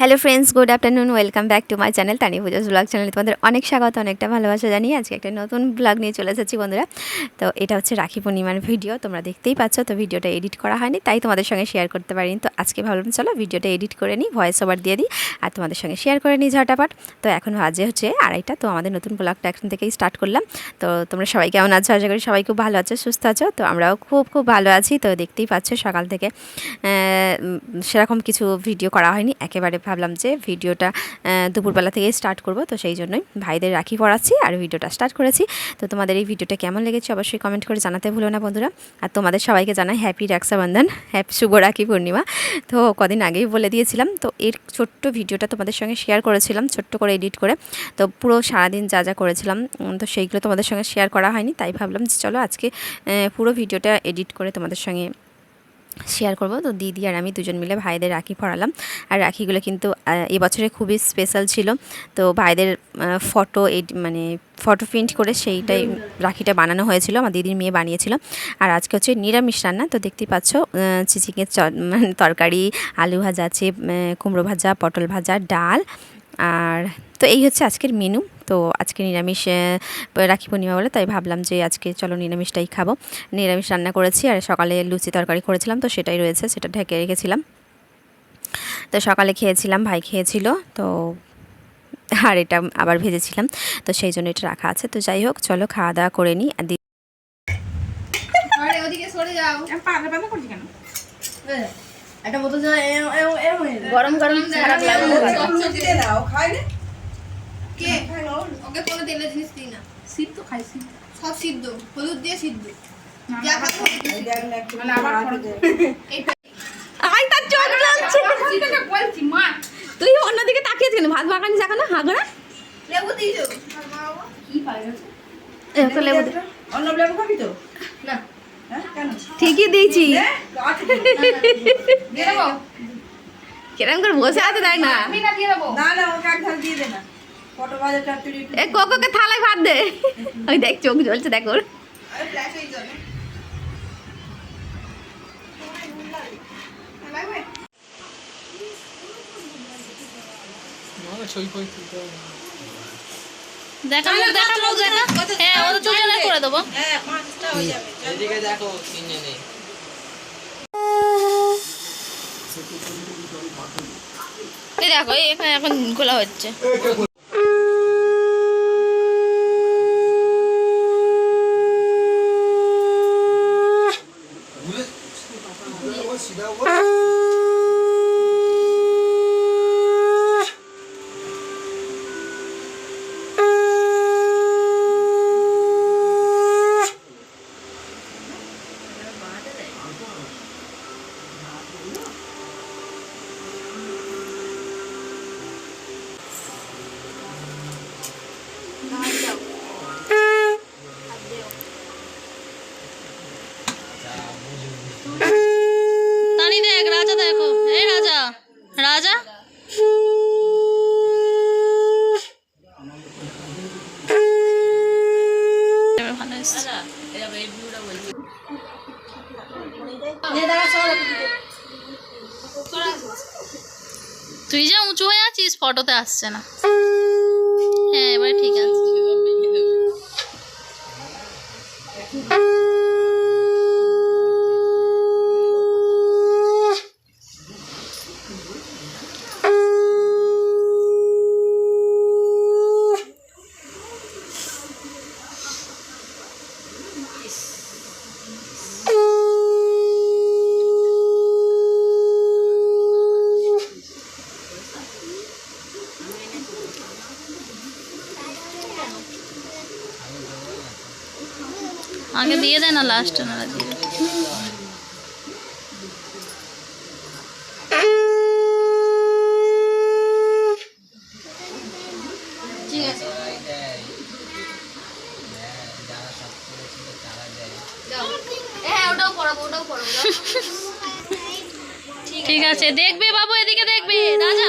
Hello friends good afternoon welcome back to my channel Tani Puja's blog চ্যানেলে তোমাদের অনেক স্বাগত, অনেকটা ভালোবাসা জানিয়ে আজকে একটা নতুন ব্লগ নিয়ে চলে এসেছি বন্ধুরা। তো এটা হচ্ছে রাখি পূর্ণিমার ভিডিও তোমরা দেখতেই পাচ্ছ, তো ভিডিওটা এডিট করা হয়নি, তাই তোমাদের সঙ্গে শেয়ার করতে পারিনি। তো আজকে ভাবলাম, চলো ভিডিওটা এডিট করে নিই ভয়েস ওভার দিয়ে দিই, আর তোমাদের সঙ্গে শেয়ার করে নিই ঝটাপট। তো এখন বাজে হচ্ছে আড়াইটা, তো আমাদের নতুন ব্লগটা এখন থেকেই স্টার্ট করলাম। তো তোমরা সবাই কেমন আছো? আশা করি সবাই খুব ভালো আছো, সুস্থ আছো? তো আমরাও খুব খুব ভালো আছি, তো দেখতেই পাচ্ছ সকাল থেকে সেরকম কিছু ভিডিও করা হয়নি, একেবারে ভাবলাম যে ভিডিওটা দুপুরবেলা থেকে স্টার্ট করব, তো সেই জন্যই ভাইদের রাখি পড়াচ্ছি আর ভিডিওটা স্টার্ট করেছি। তো তোমাদের এই ভিডিওটা কেমন লেগেছে অবশ্যই কমেন্ট করে জানাতে ভুলো না বন্ধুরা। আর তোমাদের সবাইকে জানাই হ্যাপি রক্ষাবন্ধন হ্যাপি শুভ রাখি পূর্ণিমা। তো কদিন আগেই বলে দিয়েছিলাম, তো এর ছোট্ট ভিডিওটা তোমাদের সঙ্গে শেয়ার করেছিলাম, ছোট্ট করে এডিট করে। তো পুরো সারাদিন যা যা করেছিলাম তো সেইগুলো তোমাদের সঙ্গে শেয়ার করা হয়নি, তাই ভাবলাম যে চলো আজকে পুরো ভিডিওটা এডিট করে তোমাদের সঙ্গে শেয়ার করব। তো দিদি আর আমি দুজন মিলে ভাইদের রাখি পরালাম। আর রাখিগুলো কিন্তু এবছরে খুবই স্পেশাল ছিল। তো ভাইদের ফটো মানে ফটো প্রিন্ট করে সেইটাই রাখিটা বানানো হয়েছিল, আমার দিদির মেয়ে বানিয়েছিল। আর আজকে হচ্ছে নিরামিষ রান্না, তো দেখতেই পাচ্ছ চিচিংয়ের চ মানে তরকারি, আলু ভাজা, আছে কুমড়ো ভাজা, পটল ভাজা, ডাল। আর তো এই হচ্ছে আজকের মেনু তো আজকে নিরামিষ রাখি পূর্ণিমা বলে তাই ভাবলাম যে আজকে চলো নিরামিষটাই খাব। নিরামিষ রান্না করেছি আর সকালে লুচি তরকারি করেছিলাম তো সেটাই রয়েছে সেটা ঢেকে রেখেছিলাম। তো সকালে খেয়েছিলাম ভাই খেয়েছিল তো আর এটা আবার ভেজেছিলাম তো সেই জন্য এটা রাখা আছে। তো যাই হোক চলো খাওয়া দাওয়া করে নিই আর। গরম গরম খারাপ লাগল ভালো। দিয়ে দাও খাই না কে ওকে কোনো তেলের জিনিস দিই না। সিদ্ধ খাই সিদ্ধ সব সিদ্ধ হলুদ দিয়ে সিদ্ধ। যা খাব মানে তার চোখ তুই অন্যদিকে কেন? ভাত বাগানি জাগা না। হাগড়া লেবু দিয়েছ? কি পাই লেবু দে। অন্য লেবু খাবি তো? না। হ্যাঁ ঠিকই দিয়েছি। দেবো। কিরম করে বসে আছে দেখ না? না না না ওকে এক ধার দিয়ে দে না। এ কোকোকে থালায় ভাত দে। ওই দেখ চোখ জ্বলছে দেখ ওর। আরে ফ্ল্যাশ হয়ে যাবে লাগবে দেখা মুখ দেখা মুখ দেখা হ্যাঁ ওদের দুজনে করে দেবো। হ্যাঁ মাছটা হয়ে যাবে এদিকে দেখো তিনজনে এই দেখো এখানে এখন খোলা হচ্ছে। তুই যা উঁচু হয়ে আছিস ফটোতে আসছে না। হ্যাঁ এবার ঠিক আগে দিয়ে দে না লাস্ট ওনারা দিয়ে। ঠিক আছে দেখবে বাবু এদিকে দেখবে রাজা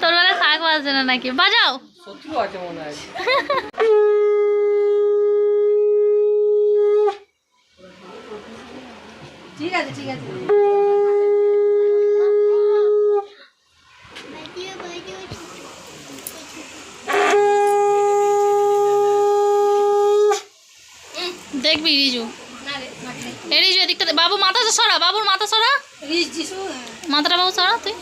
তোর বেলা শাক বাজছে না নাকি? বাজাও। শত্রু আছে মনে হয়। ঠিক আছে ঠিক আছে। দেখবি রিজু। রিজু এদিকটা বাবু মাথা সরা বাবুর মাথা সরা। মাথাটা বাবু সরা তুই।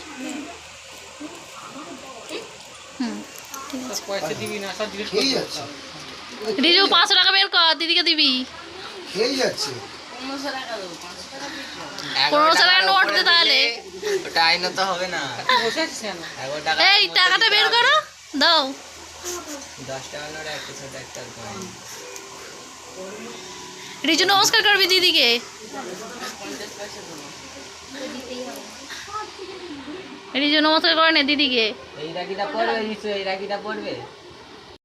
পয়সা দিবি না সব জিজ্ঞেস খেয়ে যাচ্ছে। রিজু পাঁচশো টাকা বের কর দিদিকে দিবি। খেয়ে যাচ্ছে। পনেরোশো টাকা নোট দে তাহলে। ওটা আইনত হবে না। বসে আছিস কেন? এগারো টাকা এই টাকাটা বের করো দাও। দশ টাকা নোট একশো ছোট একটা কয়েন রিজু নমস্কার করবি দিদিকে। রিজু নমস্কার করে নে দিদিকে। এই রাখিটা পড়বে নিশ্চয়ই এই রাখিটা পড়বে।